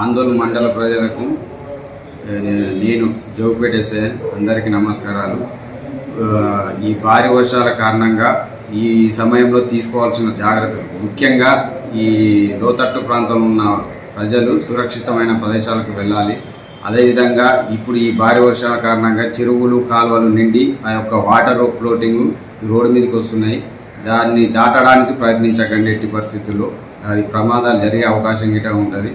ఆందోళన మండల ప్రజలకు నేను జోగిపేట ఎస్ఐ అందరికీ నమస్కారాలు. ఈ భారీ వర్షాల కారణంగా ఈ సమయంలో తీసుకోవాల్సిన జాగ్రత్తలు. ముఖ్యంగా ఈ లోతట్టు ప్రాంతంలో ఉన్న ప్రజలు సురక్షితమైన ప్రదేశాలకు వెళ్ళాలి. అదేవిధంగా ఇప్పుడు ఈ భారీ వర్షాల కారణంగా చెరువులు కాలువలు నిండి ఆ యొక్క వాటర్ ఫ్లోటింగ్ రోడ్డు మీదకి వస్తున్నాయి. దాన్ని దాటడానికి ప్రయత్నించకండి ఎట్టి పరిస్థితుల్లో. అది ప్రమాదాలు జరిగే అవకాశం గిట్ట ఉంటుంది.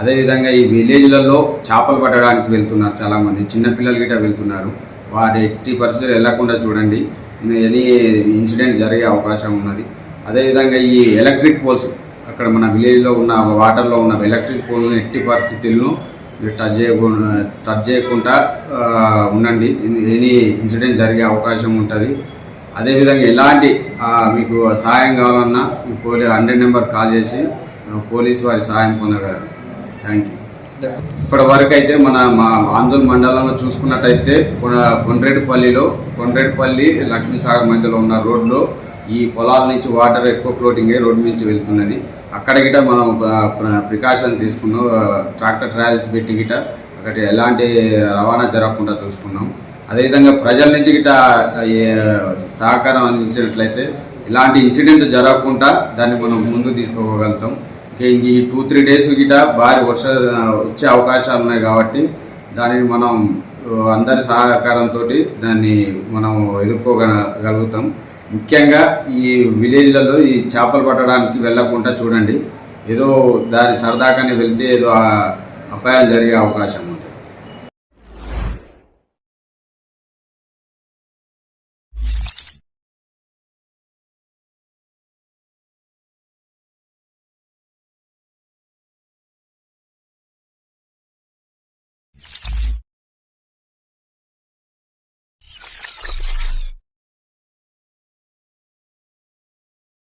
అదేవిధంగా ఈ విలేజ్లలో చేపలు పట్టడానికి వెళ్తున్నారు చాలామంది. చిన్నపిల్లలు గిట్ట వెళ్తున్నారు. వాటి ఎట్టి పరిస్థితులు వెళ్ళకుండా చూడండి. ఎనీ ఇన్సిడెంట్ జరిగే అవకాశం ఉన్నది. అదేవిధంగా ఈ ఎలక్ట్రిక్ పోల్స్ అక్కడ మన విలేజ్లో ఉన్న వాటర్లో ఉన్న ఎలక్ట్రిక్ పోల్ను ఎట్టి పరిస్థితులను మీరు టచ్ చేయకుండా టచ్ చేయకుండా ఉండండి. ఎనీ ఇన్సిడెంట్ జరిగే అవకాశం ఉంటుంది. అదేవిధంగా ఎలాంటి మీకు సహాయం కావాలన్నా ఈ పోలీ హండ్రెడ్ నెంబర్ కాల్ చేసి పోలీస్ వారి సహాయం పొందగలరు. థ్యాంక్ యూ ఇప్పటి వరకు అయితే మన మా ఆందోళన మండలంలో చూసుకున్నట్టయితే కొన- కొండ్రేటిపల్లిలో కొండ్రేటిపల్లి లక్ష్మీసాగర్ మధ్యలో ఉన్న రోడ్లో ఈ పొలాల నుంచి వాటర్ ఎక్కువ ఫ్లోటింగ్ అయ్యి రోడ్డు నుంచి వెళ్తున్నది. అక్కడ గిట మనం ప్రికాషన్ తీసుకున్నాం. ట్రాక్టర్ ట్రయల్స్ పెట్టి గిట అక్కడ ఎలాంటి రవాణా జరగకుండా చూసుకున్నాం. అదేవిధంగా ప్రజల నుంచి గిట సహకారం అందించినట్లయితే ఇలాంటి ఇన్సిడెంట్ జరగకుండా దాన్ని మనం ముందు తీసుకోగలుగుతాం. ఈ టూ త్రీ డేస్ గిట భారీ వర్ష వచ్చే అవకాశాలు ఉన్నాయి కాబట్టి దానిని మనం అందరి సహకారంతో దాన్ని మనం ఎదుర్కోగలుగుతాం. ముఖ్యంగా ఈ విలేజ్లలో ఈ చేపలు పట్టడానికి వెళ్ళకుండా చూడండి. ఏదో దాని సరదాగానే వెళ్తే ఏదో అపాయాలు జరిగే అవకాశం ఉంది.